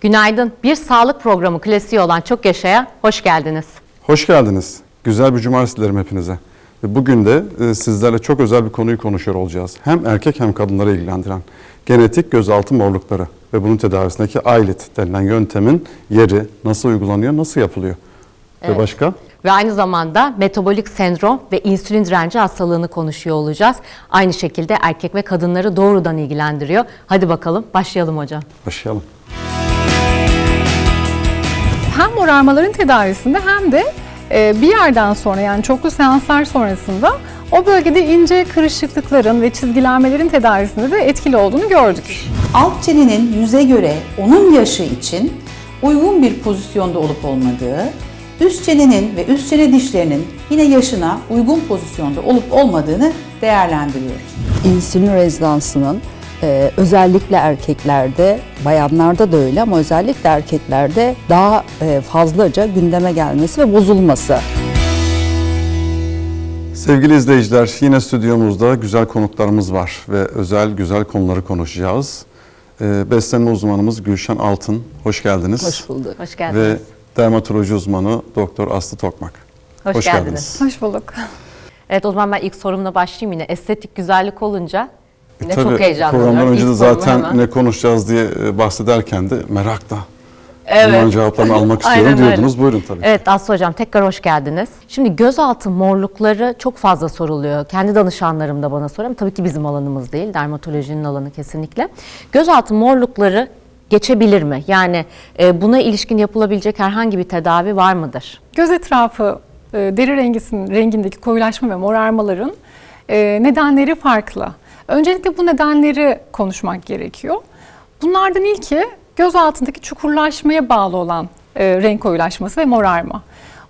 Günaydın. Bir sağlık programı klasiği olan Çok Yaşa'ya hoş geldiniz. Hoş geldiniz. Güzel bir cumartesi dilerim hepinize. Bugün de e, sizlerle çok özel bir konuyu konuşuyor olacağız. Hem erkek hem kadınları ilgilendiren genetik gözaltı morlukları ve bunun tedavisindeki AILIT denilen yöntemin yeri, nasıl uygulanıyor, nasıl yapılıyor? Ve başka? Ve aynı zamanda metabolik sendrom ve insülin direnci hastalığını konuşuyor olacağız. Aynı şekilde erkek ve kadınları doğrudan ilgilendiriyor. Hadi bakalım başlayalım hocam. Başlayalım. Hem morarmaların tedavisinde hem de e, bir yerden sonra yani çoklu seanslar sonrasında o bölgede ince kırışıklıkların ve çizgilenmelerin tedavisinde de etkili olduğunu gördük. alt çenenin yüze göre onun yaşı için uygun bir pozisyonda olup olmadığı, üst çenenin ve üst çene dişlerinin yine yaşına uygun pozisyonda olup olmadığını değerlendiriyoruz. insülin rezidansının e, özellikle erkeklerde, bayanlarda da öyle ama özellikle erkeklerde daha e, fazlaca gündeme gelmesi ve bozulması. Sevgili izleyiciler, yine stüdyomuzda güzel konuklarımız var ve özel güzel konuları konuşacağız. Ee, beslenme uzmanımız Gülşen Altın, hoş geldiniz. Hoş bulduk. Hoş geldiniz. Ve dermatoloji uzmanı Doktor Aslı Tokmak. Hoş geldiniz. Hoş bulduk. Evet o zaman ben ilk sorumla başlayayım yine. Estetik güzellik olunca yine E, Tabii, çok heyecanlanıyorum. Programdan önce de zaten hemen. ne konuşacağız diye e, bahsederken de merakla Evet. bunların cevaplarını almak Aynen istiyorum öyle. diyordunuz. Buyurun tabii. Evet Aslı Hocam tekrar hoş geldiniz. Şimdi gözaltı morlukları çok fazla soruluyor. Kendi danışanlarım da bana soruyor. Tabii ki bizim alanımız değil. Dermatolojinin alanı kesinlikle. Gözaltı morlukları geçebilir mi? Yani e, buna ilişkin yapılabilecek herhangi bir tedavi var mıdır? Göz etrafı e, deri rengisinin rengindeki koyulaşma ve morarmaların e, nedenleri farklı. Öncelikle bu nedenleri konuşmak gerekiyor. Bunlardan ilki göz altındaki çukurlaşmaya bağlı olan e, renk koyulaşması ve morarma.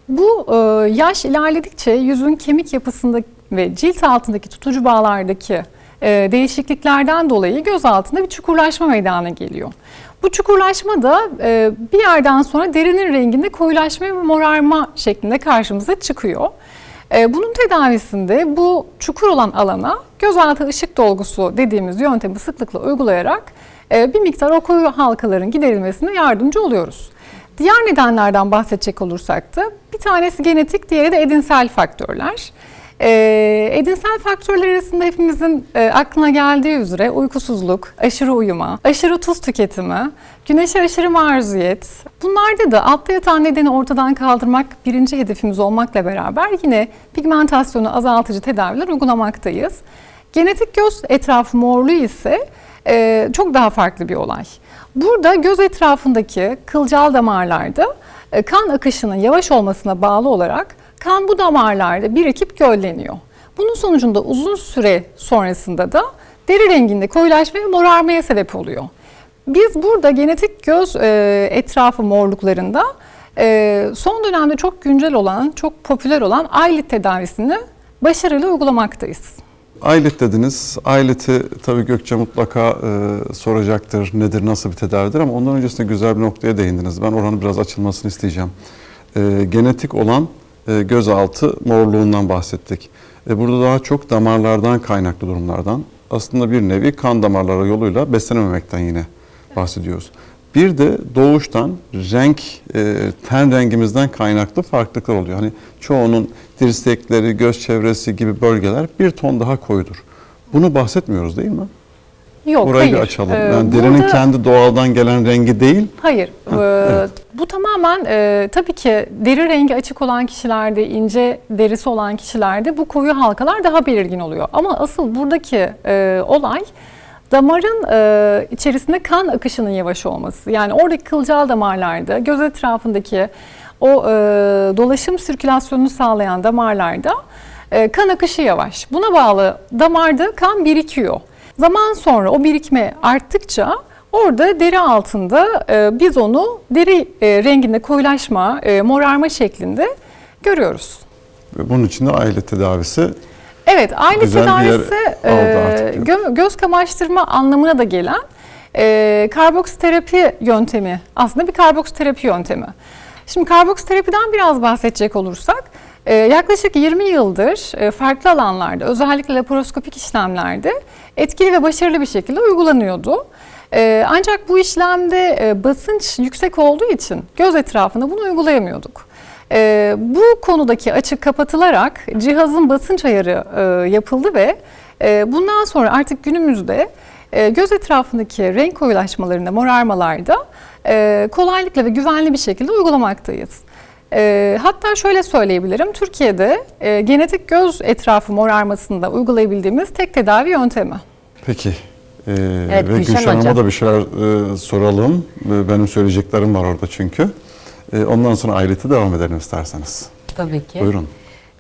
Bu e, yaş ilerledikçe yüzün kemik yapısında ve cilt altındaki tutucu bağlardaki e, değişikliklerden dolayı göz altında bir çukurlaşma meydana geliyor. Bu çukurlaşma da e, bir yerden sonra derinin renginde koyulaşma ve morarma şeklinde karşımıza çıkıyor. E, bunun tedavisinde bu çukur olan alana gözaltı ışık dolgusu dediğimiz yöntemi sıklıkla uygulayarak e, bir miktar o koyu halkaların giderilmesine yardımcı oluyoruz. Diğer nedenlerden bahsedecek olursak da bir tanesi genetik, diğeri de edinsel faktörler. Ee, edinsel faktörler arasında hepimizin e, aklına geldiği üzere uykusuzluk, aşırı uyuma, aşırı tuz tüketimi, güneşe aşırı maruziyet. Bunlarda da altta yatan nedeni ortadan kaldırmak birinci hedefimiz olmakla beraber yine pigmentasyonu azaltıcı tedaviler uygulamaktayız. Genetik göz etrafı morluğu ise e, çok daha farklı bir olay. Burada göz etrafındaki kılcal damarlarda e, kan akışının yavaş olmasına bağlı olarak kan bu damarlarda birikip gölleniyor. Bunun sonucunda uzun süre sonrasında da deri renginde koyulaşma ve morarmaya sebep oluyor. Biz burada genetik göz e, etrafı morluklarında e, son dönemde çok güncel olan, çok popüler olan aylit tedavisini başarıyla uygulamaktayız. Aylit dediniz. Ailiti tabii Gökçe mutlaka e, soracaktır nedir, nasıl bir tedavidir ama ondan öncesinde güzel bir noktaya değindiniz. Ben oranın biraz açılmasını isteyeceğim. E, genetik olan gözaltı morluğundan bahsettik. E, burada daha çok damarlardan kaynaklı durumlardan aslında bir nevi kan damarları yoluyla beslenememekten yine bahsediyoruz. Bir de doğuştan renk, e, ten rengimizden kaynaklı farklılıklar oluyor. Hani çoğunun dirsekleri, göz çevresi gibi bölgeler bir ton daha koyudur. Bunu bahsetmiyoruz değil mi? Yok, Orayı hayır. bir açalım. Ee, Yani derinin burada- kendi doğaldan gelen rengi değil. Hayır. Ee, Bu tamamen e, tabii ki deri rengi açık olan kişilerde, ince derisi olan kişilerde bu koyu halkalar daha belirgin oluyor. Ama asıl buradaki e, olay damarın e, içerisinde kan akışının yavaş olması. Yani oradaki kılcal damarlarda, göz etrafındaki o e, dolaşım sirkülasyonunu sağlayan damarlarda e, kan akışı yavaş. Buna bağlı damarda kan birikiyor. Zaman sonra o birikme arttıkça orada deri altında e, biz onu deri e, renginde koyulaşma, e, morarma şeklinde görüyoruz. Ve Bunun için de aile tedavisi Evet, aile Güzel tedavisi e, gö- göz kamaştırma anlamına da gelen e, karboksiterapi yöntemi aslında bir karboksiterapi yöntemi. Şimdi karboksiterapiden biraz bahsedecek olursak e, yaklaşık 20 yıldır e, farklı alanlarda özellikle laparoskopik işlemlerde etkili ve başarılı bir şekilde uygulanıyordu. Ee, ancak bu işlemde e, basınç yüksek olduğu için göz etrafında bunu uygulayamıyorduk. Ee, bu konudaki açık kapatılarak cihazın basınç ayarı e, yapıldı ve e, bundan sonra artık günümüzde göz etrafındaki renk koyulaşmalarında, morarmalarda kolaylıkla ve güvenli bir şekilde uygulamaktayız. Hatta şöyle söyleyebilirim, Türkiye'de genetik göz etrafı morarmasında uygulayabildiğimiz tek tedavi yöntemi. Peki. Ee, Evet, ve Gülşen Gülşen Hanım'a da bir şeyler e, soralım. Ee, Benim söyleyeceklerim var orada çünkü. Ee, ondan sonra ayrıntı devam edelim isterseniz. Tabii ki. Buyurun.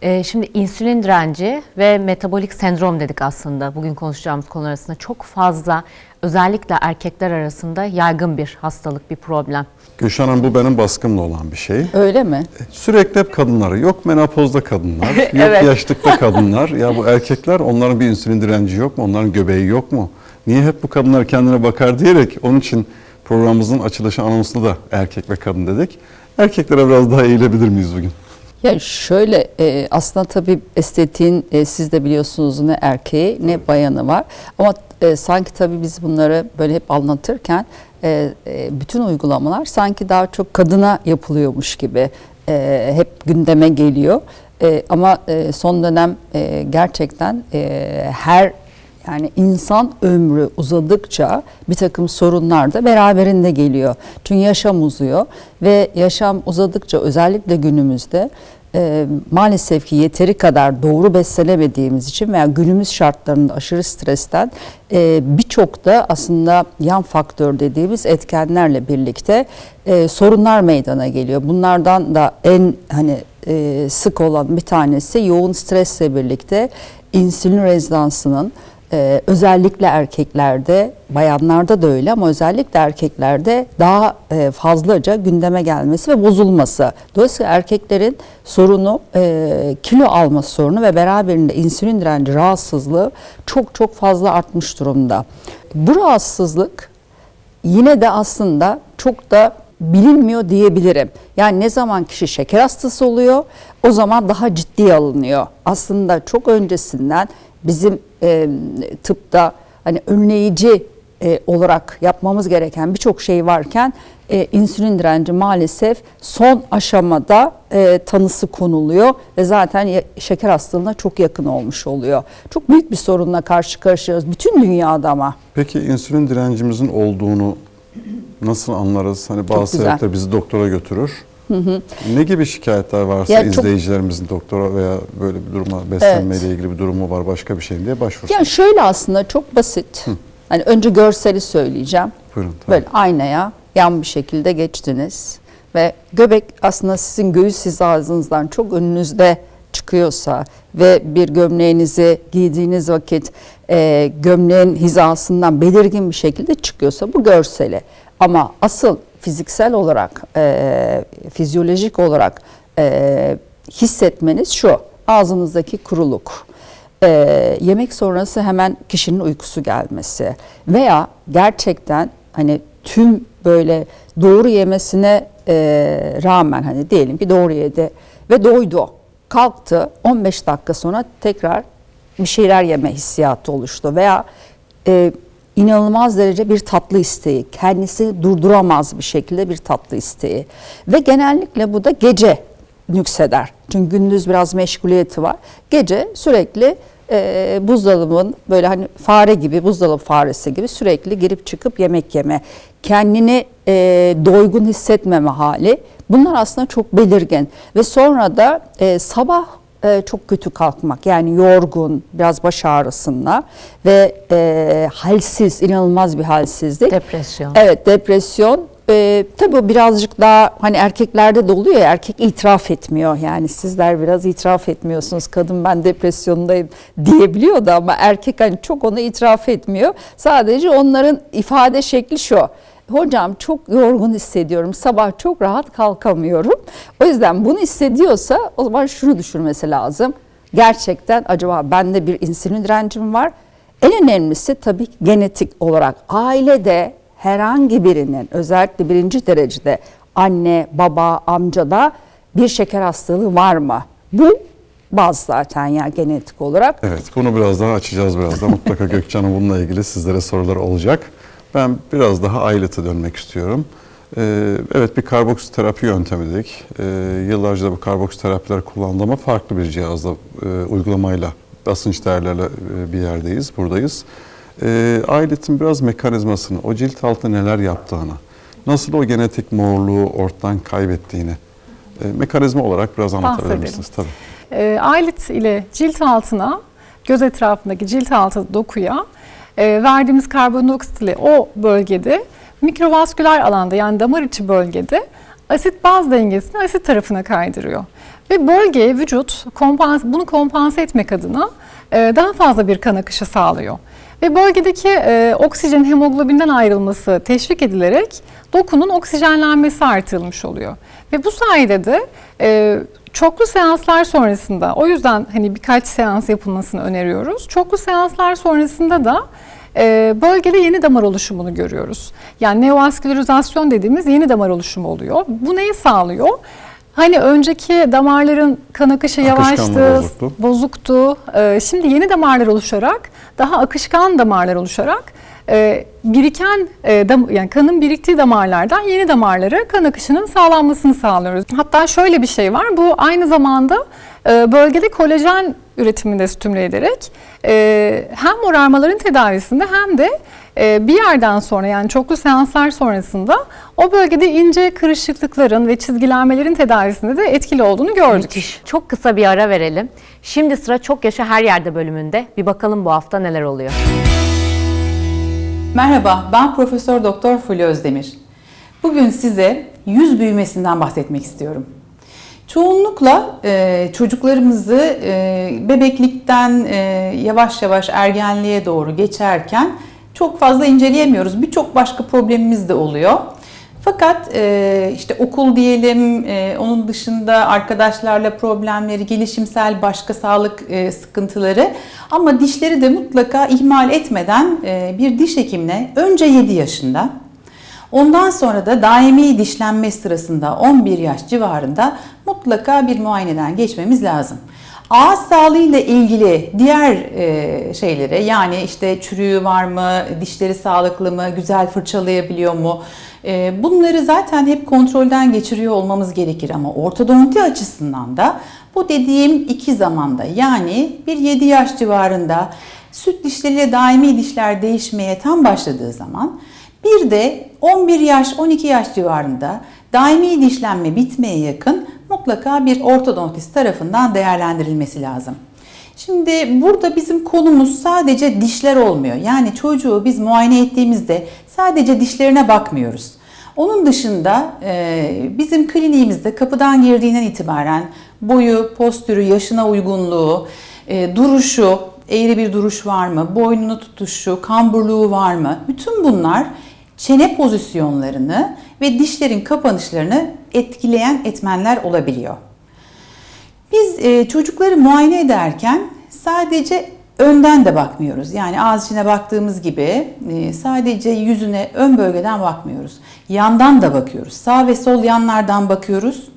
Ee, şimdi insülin direnci ve metabolik sendrom dedik aslında bugün konuşacağımız konu arasında çok fazla özellikle erkekler arasında yaygın bir hastalık, bir problem. Gülşen Hanım bu benim baskımla olan bir şey. Öyle mi? Sürekli hep kadınları. Yok menopozda kadınlar, yok Evet. yaşlıkta kadınlar. Ya bu erkekler onların bir insülin direnci yok mu? Onların göbeği yok mu? Niye hep bu kadınlar kendine bakar diyerek onun için programımızın açılışı anonsunda da erkek ve kadın dedik. Erkeklere biraz daha eğilebilir miyiz bugün? Ya şöyle e, aslında tabii estetiğin e, siz de biliyorsunuz ne erkeği ne bayanı var. Ama e, sanki tabii biz bunları böyle hep anlatırken e, e, bütün uygulamalar sanki daha çok kadına yapılıyormuş gibi e, hep gündeme geliyor. E, ama e, son dönem e, gerçekten e, her yani insan ömrü uzadıkça bir takım sorunlar da beraberinde geliyor. Çünkü yaşam uzuyor ve yaşam uzadıkça özellikle günümüzde e, maalesef ki yeteri kadar doğru beslenemediğimiz için veya günümüz şartlarında aşırı stresten e, birçok da aslında yan faktör dediğimiz etkenlerle birlikte e, sorunlar meydana geliyor. Bunlardan da en hani e, sık olan bir tanesi yoğun stresle birlikte insülin rezidansının ee, özellikle erkeklerde, bayanlarda da öyle ama özellikle erkeklerde daha e, fazlaca gündeme gelmesi ve bozulması. Dolayısıyla erkeklerin sorunu e, kilo alma sorunu ve beraberinde insülin direnci rahatsızlığı çok çok fazla artmış durumda. Bu rahatsızlık yine de aslında çok da bilinmiyor diyebilirim. Yani ne zaman kişi şeker hastası oluyor o zaman daha ciddiye alınıyor. Aslında çok öncesinden bizim e, tıpta hani önleyici e, olarak yapmamız gereken birçok şey varken e, insülin direnci maalesef son aşamada e, tanısı konuluyor ve zaten şeker hastalığına çok yakın olmuş oluyor. Çok büyük bir sorunla karşı karşıyayız bütün dünyada ama. Peki insülin direncimizin olduğunu nasıl anlarız? Hani bazı sebepler bizi doktora götürür. Ne gibi şikayetler varsa Ya çok- izleyicilerimizin doktora veya böyle bir duruma beslenmeyle ilgili bir durumu var başka bir şey diye başvursun. Ya şöyle aslında çok basit. Hani önce görseli söyleyeceğim. Buyurun. tabii. Böyle aynaya yan bir şekilde geçtiniz ve göbek aslında sizin göğüs hizasınızdan çok önünüzde çıkıyorsa ve bir gömleğinizi giydiğiniz vakit e, gömleğin hizasından belirgin bir şekilde çıkıyorsa bu görseli. Ama asıl fiziksel olarak, e, fizyolojik olarak e, hissetmeniz şu, ağzınızdaki kuruluk, e, yemek sonrası hemen kişinin uykusu gelmesi veya gerçekten hani tüm böyle doğru yemesine e, rağmen hani diyelim ki doğru yedi ve doydu. Kalktı 15 dakika sonra tekrar bir şeyler yeme hissiyatı oluştu veya e, inanılmaz derece bir tatlı isteği, kendisi durduramaz bir şekilde bir tatlı isteği ve genellikle bu da gece nükseder. Çünkü gündüz biraz meşguliyeti var. Gece sürekli e, buzdolabının böyle hani fare gibi, buzdolabı faresi gibi sürekli girip çıkıp yemek yeme, kendini e, doygun hissetmeme hali. Bunlar aslında çok belirgin ve sonra da e, sabah e, çok kötü kalkmak yani yorgun, biraz baş ağrısında ve e, halsiz, inanılmaz bir halsizlik. Depresyon. Evet depresyon. Ee, tabii o birazcık daha hani erkeklerde de oluyor ya erkek itiraf etmiyor. Yani sizler biraz itiraf etmiyorsunuz. Kadın ben depresyondayım diyebiliyor da ama erkek hani çok onu itiraf etmiyor. Sadece onların ifade şekli şu. Hocam çok yorgun hissediyorum. Sabah çok rahat kalkamıyorum. O yüzden bunu hissediyorsa o zaman şunu düşünmesi lazım. Gerçekten acaba bende bir insülin direncim var? En önemlisi tabii genetik olarak ailede herhangi birinin özellikle birinci derecede anne, baba, amcada bir şeker hastalığı var mı? Bu baz zaten ya genetik olarak. Evet bunu biraz daha açacağız birazdan. Mutlaka Gökçe Hanım bununla ilgili sizlere sorular olacak. Ben biraz daha ailete dönmek istiyorum. Ee, evet bir karboksiterapi yöntemi dedik. Ee, yıllarca da bu karboksiterapiler kullanıldı ama farklı bir cihazla, e, uygulamayla, basınç değerlerle e, bir yerdeyiz, buradayız. Ee, ailetin biraz mekanizmasını, o cilt altı neler yaptığını, nasıl o genetik morluğu ortadan kaybettiğini e, mekanizma olarak biraz anlatabilir misiniz? Tabii. E, alet ile cilt altına, göz etrafındaki cilt altı dokuya e, verdiğimiz karbondioksit ile o bölgede mikrovasküler alanda yani damar içi bölgede asit baz dengesini asit tarafına kaydırıyor. Ve bölgeye vücut kompans bunu kompanse etmek adına e, daha fazla bir kan akışı sağlıyor. Ve bölgedeki e, oksijen hemoglobinden ayrılması teşvik edilerek dokunun oksijenlenmesi artırılmış oluyor. Ve bu sayede de e, çoklu seanslar sonrasında o yüzden hani birkaç seans yapılmasını öneriyoruz. Çoklu seanslar sonrasında da e, bölgede yeni damar oluşumunu görüyoruz. Yani neovaskülerizasyon dediğimiz yeni damar oluşumu oluyor. Bu neyi sağlıyor? Hani önceki damarların kan akışı yavaştı, bozuktu. bozuktu. Ee, şimdi yeni damarlar oluşarak, daha akışkan damarlar oluşarak e, biriken e, yani kanın biriktiği damarlardan yeni damarlara kan akışının sağlanmasını sağlıyoruz. Hatta şöyle bir şey var. Bu aynı zamanda e, bölgede kolajen üretimini de ederek e, hem morarmaların tedavisinde hem de e, bir yerden sonra yani çoklu seanslar sonrasında o bölgede ince kırışıklıkların ve çizgilenmelerin tedavisinde de etkili olduğunu gördük. Müthiş. Çok kısa bir ara verelim. Şimdi sıra Çok Yaşa Her Yerde bölümünde. Bir bakalım bu hafta neler oluyor. Merhaba, ben Profesör Doktor Fulya Özdemir. Bugün size yüz büyümesinden bahsetmek istiyorum. Çoğunlukla e, çocuklarımızı e, bebeklikten e, yavaş yavaş ergenliğe doğru geçerken çok fazla inceleyemiyoruz. Birçok başka problemimiz de oluyor. Fakat e, işte okul diyelim, e, onun dışında arkadaşlarla problemleri, gelişimsel başka sağlık e, sıkıntıları ama dişleri de mutlaka ihmal etmeden e, bir diş hekimine önce 7 yaşında, ondan sonra da daimi dişlenme sırasında 11 yaş civarında mutlaka bir muayeneden geçmemiz lazım. Ağız sağlığı ile ilgili diğer e, şeylere yani işte çürüğü var mı, dişleri sağlıklı mı, güzel fırçalayabiliyor mu? E, bunları zaten hep kontrolden geçiriyor olmamız gerekir ama ortodonti açısından da bu dediğim iki zamanda yani bir 7 yaş civarında süt dişleriyle daimi dişler değişmeye tam başladığı zaman bir de 11 yaş 12 yaş civarında daimi dişlenme bitmeye yakın mutlaka bir ortodontist tarafından değerlendirilmesi lazım. Şimdi burada bizim konumuz sadece dişler olmuyor. Yani çocuğu biz muayene ettiğimizde sadece dişlerine bakmıyoruz. Onun dışında e, bizim kliniğimizde kapıdan girdiğinden itibaren boyu, postürü, yaşına uygunluğu, e, duruşu, eğri bir duruş var mı, boynunu tutuşu, kamburluğu var mı? Bütün bunlar çene pozisyonlarını ve dişlerin kapanışlarını etkileyen etmenler olabiliyor. Biz e, çocukları muayene ederken sadece önden de bakmıyoruz. Yani ağız içine baktığımız gibi e, sadece yüzüne ön bölgeden bakmıyoruz. Yandan da bakıyoruz. Sağ ve sol yanlardan bakıyoruz.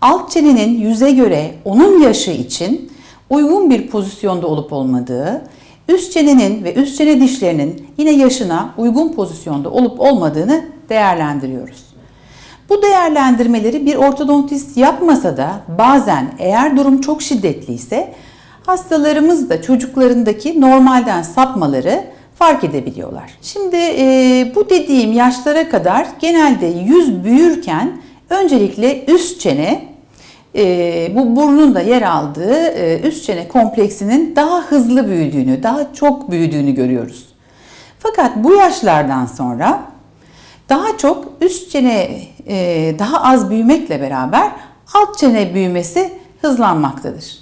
Alt çenenin yüze göre onun yaşı için uygun bir pozisyonda olup olmadığı, üst çenenin ve üst çene dişlerinin yine yaşına uygun pozisyonda olup olmadığını değerlendiriyoruz. Bu değerlendirmeleri bir ortodontist yapmasa da bazen eğer durum çok şiddetliyse hastalarımız da çocuklarındaki normalden sapmaları fark edebiliyorlar. Şimdi e, bu dediğim yaşlara kadar genelde yüz büyürken öncelikle üst çene e, bu burnun da yer aldığı e, üst çene kompleksinin daha hızlı büyüdüğünü, daha çok büyüdüğünü görüyoruz. Fakat bu yaşlardan sonra daha çok üst çene e, daha az büyümekle beraber alt çene büyümesi hızlanmaktadır.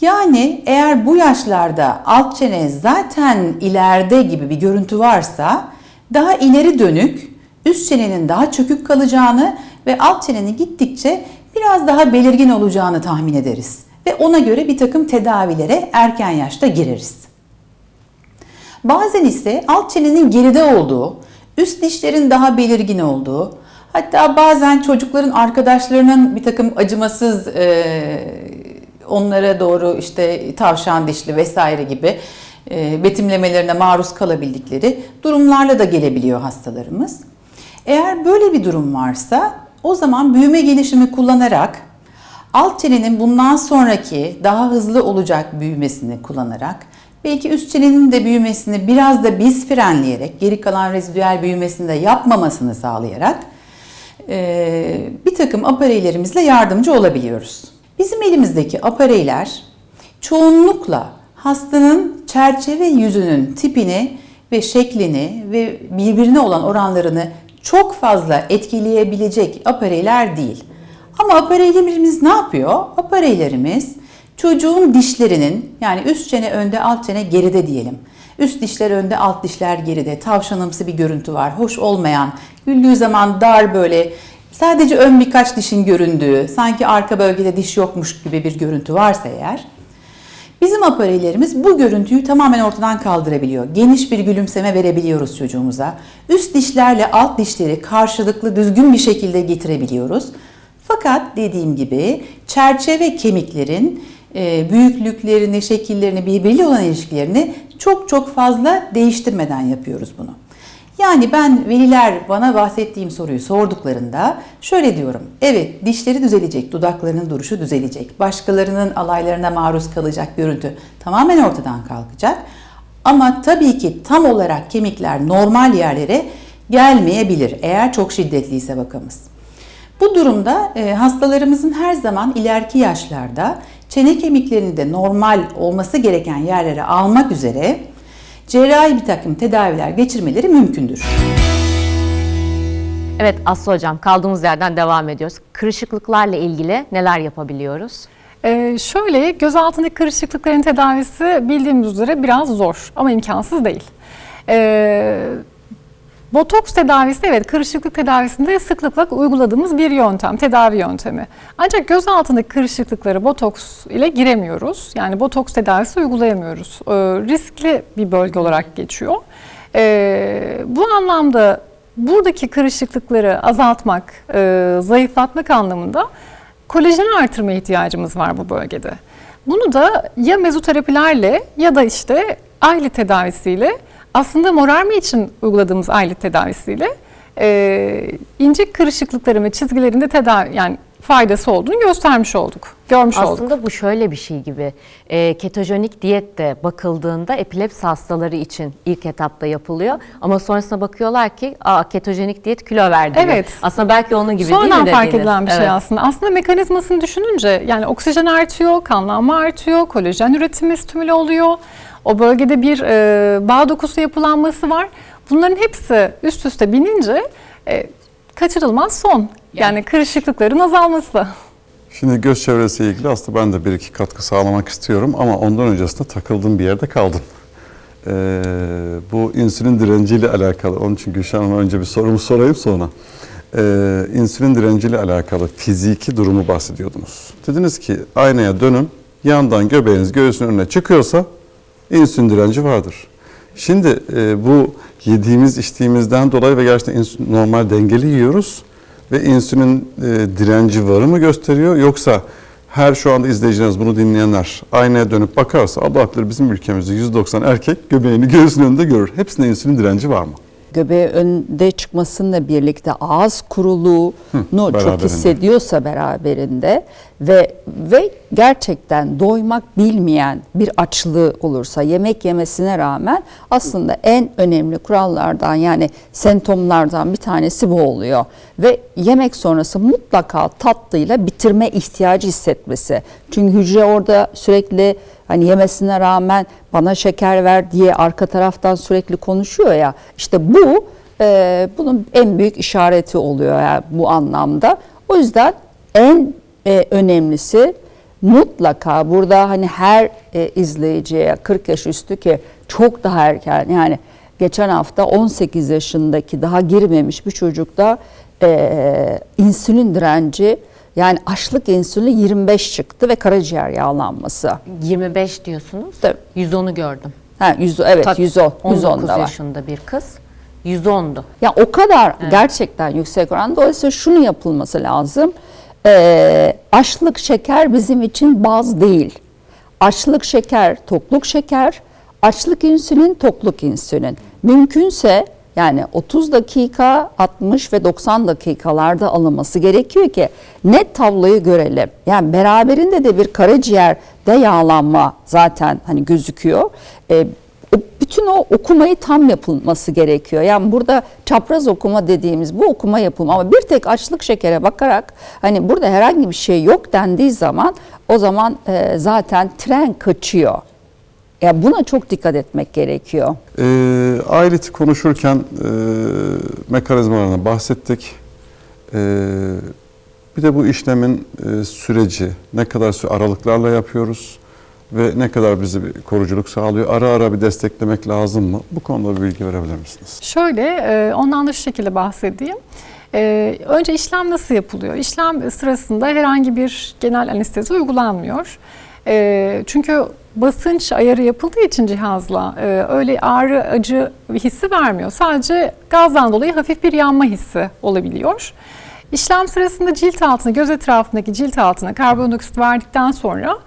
Yani eğer bu yaşlarda alt çene zaten ileride gibi bir görüntü varsa daha ileri dönük üst çenenin daha çökük kalacağını ve alt çenenin gittikçe biraz daha belirgin olacağını tahmin ederiz. Ve ona göre bir takım tedavilere erken yaşta gireriz. Bazen ise alt çenenin geride olduğu, üst dişlerin daha belirgin olduğu, hatta bazen çocukların arkadaşlarının bir takım acımasız e, onlara doğru işte tavşan dişli vesaire gibi e, betimlemelerine maruz kalabildikleri durumlarla da gelebiliyor hastalarımız. Eğer böyle bir durum varsa o zaman büyüme gelişimi kullanarak alt çenenin bundan sonraki daha hızlı olacak büyümesini kullanarak belki üst çenenin de büyümesini biraz da biz frenleyerek geri kalan rezidüel büyümesini de yapmamasını sağlayarak e, bir takım apareylerimizle yardımcı olabiliyoruz. Bizim elimizdeki apareyler çoğunlukla hastanın çerçeve yüzünün tipini ve şeklini ve birbirine olan oranlarını çok fazla etkileyebilecek apareyler değil. Ama apareylerimiz ne yapıyor? Apareylerimiz çocuğun dişlerinin yani üst çene önde alt çene geride diyelim. Üst dişler önde alt dişler geride tavşanımsı bir görüntü var. Hoş olmayan güldüğü zaman dar böyle sadece ön birkaç dişin göründüğü sanki arka bölgede diş yokmuş gibi bir görüntü varsa eğer Bizim apareylerimiz bu görüntüyü tamamen ortadan kaldırabiliyor. Geniş bir gülümseme verebiliyoruz çocuğumuza. Üst dişlerle alt dişleri karşılıklı düzgün bir şekilde getirebiliyoruz. Fakat dediğim gibi çerçeve kemiklerin e, büyüklüklerini, şekillerini, birbiriyle olan ilişkilerini çok çok fazla değiştirmeden yapıyoruz bunu. Yani ben veliler bana bahsettiğim soruyu sorduklarında şöyle diyorum. Evet dişleri düzelecek, dudaklarının duruşu düzelecek. Başkalarının alaylarına maruz kalacak görüntü tamamen ortadan kalkacak. Ama tabii ki tam olarak kemikler normal yerlere gelmeyebilir eğer çok şiddetliyse vakamız. Bu durumda e, hastalarımızın her zaman ileriki yaşlarda çene kemiklerini de normal olması gereken yerlere almak üzere cerrahi bir takım tedaviler geçirmeleri mümkündür. Evet Aslı Hocam kaldığımız yerden devam ediyoruz. Kırışıklıklarla ilgili neler yapabiliyoruz? Ee, şöyle göz altındaki kırışıklıkların tedavisi bildiğimiz üzere biraz zor ama imkansız değil. Ee, Botoks tedavisi evet kırışıklık tedavisinde sıklıkla uyguladığımız bir yöntem, tedavi yöntemi. Ancak göz altındaki kırışıklıkları botoks ile giremiyoruz. Yani botoks tedavisi uygulayamıyoruz. Ee, riskli bir bölge olarak geçiyor. Ee, bu anlamda buradaki kırışıklıkları azaltmak, e, zayıflatmak anlamında kolajen artırma ihtiyacımız var bu bölgede. Bunu da ya mezoterapilerle ya da işte aylit tedavisiyle aslında morarma için uyguladığımız aylit tedavisiyle e, ince kırışıklıkların ve çizgilerinde tedavi yani faydası olduğunu göstermiş olduk, görmüş olduk. Aslında bu şöyle bir şey gibi. E, ketojenik diyet de bakıldığında epilepsi hastaları için ilk etapta yapılıyor. Ama sonrasında bakıyorlar ki Aa, ketojenik diyet kilo verdi. Evet. Aslında belki onun gibi değil Sonradan mi fark dediğiniz? edilen bir şey Evet. aslında. Aslında mekanizmasını düşününce yani oksijen artıyor, kanlanma artıyor, kolajen üretimi stimüle oluyor. O bölgede bir e, bağ dokusu yapılanması var. Bunların hepsi üst üste binince e, kaçırılmaz son. Yani kırışıklıkların azalması. Şimdi göz çevresiyle ilgili aslında ben de bir iki katkı sağlamak istiyorum ama ondan öncesinde takıldığım bir yerde kaldım. Ee, bu insülin direnciyle alakalı, onun için Gülşen Hanım'a önce bir sorumu sorayım sonra. Ee, insülin direnciyle alakalı fiziki durumu bahsediyordunuz. Dediniz ki aynaya dönün, yandan göbeğiniz göğsün önüne çıkıyorsa insülin direnci vardır. Şimdi e, bu yediğimiz içtiğimizden dolayı ve gerçekten insülin normal dengeli yiyoruz ve insülin e, direnci var mı gösteriyor yoksa her şu anda izleyicileriniz bunu dinleyenler aynaya dönüp bakarsa Allah bilir bizim ülkemizde 190 erkek göbeğini göğsünün önünde görür. Hepsinde insülin direnci var mı? Göbeği önde çıkmasıyla birlikte ağız kuruluğunu çok beraberinde. hissediyorsa beraberinde ve ve gerçekten doymak bilmeyen bir açlığı olursa yemek yemesine rağmen aslında en önemli kurallardan yani semptomlardan bir tanesi bu oluyor ve yemek sonrası mutlaka tatlıyla bitirme ihtiyacı hissetmesi. Çünkü hücre orada sürekli hani yemesine rağmen bana şeker ver diye arka taraftan sürekli konuşuyor ya işte bu e, bunun en büyük işareti oluyor yani bu anlamda. O yüzden en e, önemlisi mutlaka burada hani her e, izleyiciye 40 yaş üstü ki çok daha erken yani geçen hafta 18 yaşındaki daha girmemiş bir çocukta e, insülin direnci yani açlık insülini 25 çıktı ve karaciğer yağlanması. 25 diyorsunuz. Tabii. 110'u gördüm. Ha 100 evet Tabii, 110 110 19 da var. yaşında bir kız. 110'du. Ya o kadar gerçekten yüksek oran. Dolayısıyla şunu yapılması lazım. Ee, açlık şeker bizim için baz değil. Açlık şeker, tokluk şeker açlık insülin, tokluk insülin. Mümkünse yani 30 dakika, 60 ve 90 dakikalarda alınması gerekiyor ki net tabloyu görelim. Yani beraberinde de bir karaciğerde yağlanma zaten hani gözüküyor. E, bütün o okumayı tam yapılması gerekiyor. Yani burada çapraz okuma dediğimiz bu okuma yapımı ama bir tek açlık şekere bakarak hani burada herhangi bir şey yok dendiği zaman o zaman e, zaten tren kaçıyor. Ya buna çok dikkat etmek gerekiyor. E, aileti konuşurken e, mekanizmalarına bahsettik. E, bir de bu işlemin e, süreci ne kadar süre aralıklarla yapıyoruz ve ne kadar bize bir koruculuk sağlıyor. Ara ara bir desteklemek lazım mı? Bu konuda bir bilgi verebilir misiniz? Şöyle, e, ondan da şu şekilde bahsedeyim. E, önce işlem nasıl yapılıyor? İşlem sırasında herhangi bir genel anestezi uygulanmıyor. E, çünkü basınç ayarı yapıldığı için cihazla e, öyle ağrı, acı hissi vermiyor. Sadece gazdan dolayı hafif bir yanma hissi olabiliyor. İşlem sırasında cilt altına, göz etrafındaki cilt altına karbondioksit verdikten sonra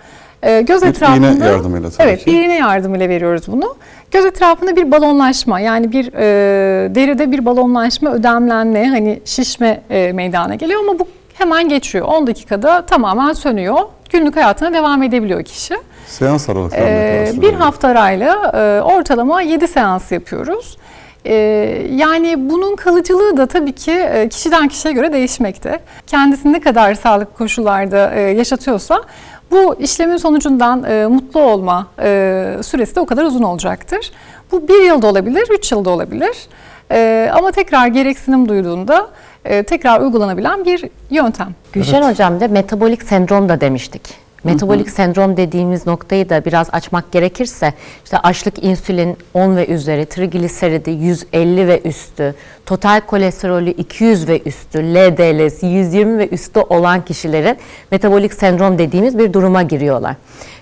e, göz Bir etrafında... iğne yardımıyla tabii Evet, ki. bir iğne yardımıyla veriyoruz bunu. Göz etrafında bir balonlaşma yani bir e, deride bir balonlaşma, ödemlenme, hani şişme e, meydana geliyor ama bu hemen geçiyor. 10 dakikada tamamen sönüyor. Günlük hayatına devam edebiliyor kişi. Seans aralıkları ne Ee, bir hafta arayla e, ortalama 7 seans yapıyoruz. Ee, yani bunun kalıcılığı da tabii ki e, kişiden kişiye göre değişmekte. Kendisi ne kadar sağlık koşullarda e, yaşatıyorsa bu işlemin sonucundan e, mutlu olma e, süresi de o kadar uzun olacaktır. Bu bir yılda olabilir, üç yılda olabilir. E, ama tekrar gereksinim duyduğunda e, tekrar uygulanabilen bir yöntem. Gülşen Hocam da metabolik sendrom da demiştik. Metabolik sendrom dediğimiz noktayı da biraz açmak gerekirse işte açlık insülin 10 ve üzeri, trigliseridi 150 ve üstü, total kolesterolü 200 ve üstü, LDL'si 120 ve üstü olan kişilerin metabolik sendrom dediğimiz bir duruma giriyorlar.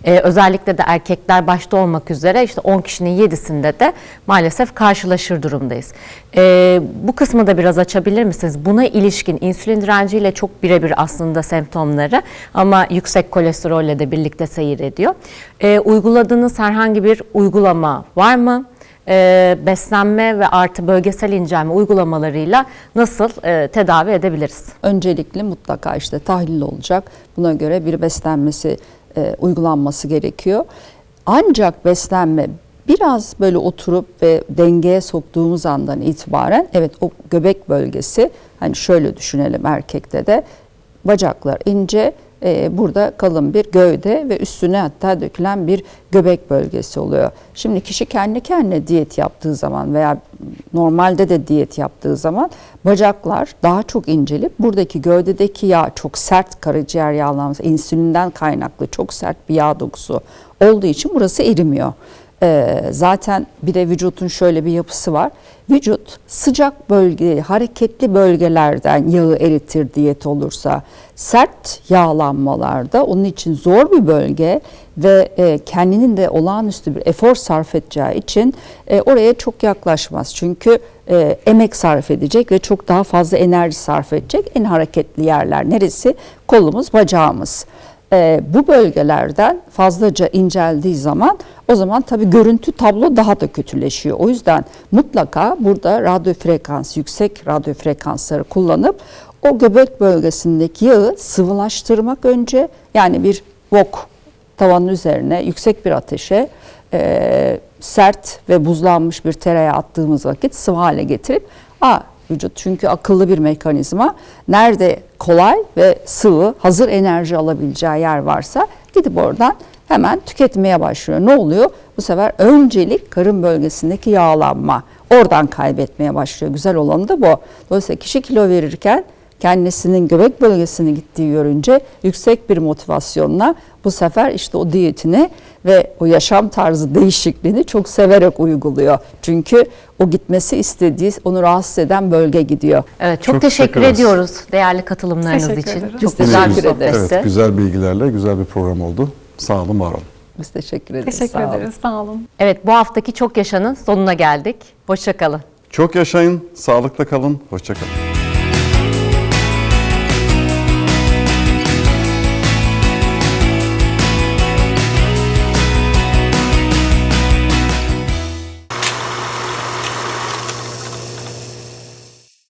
Ee, özellikle de erkekler başta olmak üzere işte 10 kişinin 7'sinde de maalesef karşılaşır durumdayız. Ee, bu kısmı da biraz açabilir misiniz? Buna ilişkin insülin direnciyle çok birebir aslında semptomları ama yüksek kolesterolle de birlikte seyir ediyor. Ee, uyguladığınız herhangi bir uygulama var mı? Ee, beslenme ve artı bölgesel incelme uygulamalarıyla nasıl e, tedavi edebiliriz? Öncelikle mutlaka işte tahlil olacak. Buna göre bir beslenmesi e, uygulanması gerekiyor. Ancak beslenme biraz böyle oturup ve dengeye soktuğumuz andan itibaren evet o göbek bölgesi hani şöyle düşünelim erkekte de bacaklar ince e, burada kalın bir gövde ve üstüne hatta dökülen bir göbek bölgesi oluyor. Şimdi kişi kendi kendine diyet yaptığı zaman veya normalde de diyet yaptığı zaman bacaklar daha çok incelip buradaki gövdedeki yağ çok sert karaciğer yağlanması insülinden kaynaklı çok sert bir yağ dokusu olduğu için burası erimiyor. Ee, zaten bir de vücutun şöyle bir yapısı var. Vücut sıcak bölge, hareketli bölgelerden yağı eritir diyet olursa. Sert yağlanmalarda onun için zor bir bölge ve e, kendinin de olağanüstü bir efor sarf edeceği için e, oraya çok yaklaşmaz. Çünkü e, emek sarf edecek ve çok daha fazla enerji sarf edecek. En hareketli yerler neresi? Kolumuz, bacağımız e, bu bölgelerden fazlaca inceldiği zaman o zaman tabii görüntü tablo daha da kötüleşiyor. O yüzden mutlaka burada radyo frekans, yüksek radyo frekansları kullanıp o göbek bölgesindeki yağı sıvılaştırmak önce yani bir wok tavanın üzerine yüksek bir ateşe e, sert ve buzlanmış bir tereyağı attığımız vakit sıvı hale getirip a vücut çünkü akıllı bir mekanizma nerede kolay ve sıvı hazır enerji alabileceği yer varsa gidip oradan hemen tüketmeye başlıyor. Ne oluyor? Bu sefer öncelik karın bölgesindeki yağlanma. Oradan kaybetmeye başlıyor. Güzel olanı da bu. Dolayısıyla kişi kilo verirken kendisinin göbek bölgesine gittiği görünce yüksek bir motivasyonla bu sefer işte o diyetini ve o yaşam tarzı değişikliğini çok severek uyguluyor. Çünkü o gitmesi istediği, onu rahatsız eden bölge gidiyor. Evet çok, Çok teşekkür ediyoruz değerli katılımlarınız Teşekkür için. ederiz. Çok güzel bir teşekkür ederiz. sohbetti. Evet, güzel bilgilerle güzel bir program oldu. Sağ olun, var olun. Biz teşekkür ederiz. Teşekkür Sağ olun. ederiz. Sağ olun. Evet bu haftaki Çok Yaşan'ın sonuna geldik. Hoşçakalın. Çok yaşayın, sağlıkla kalın, hoşça kalın.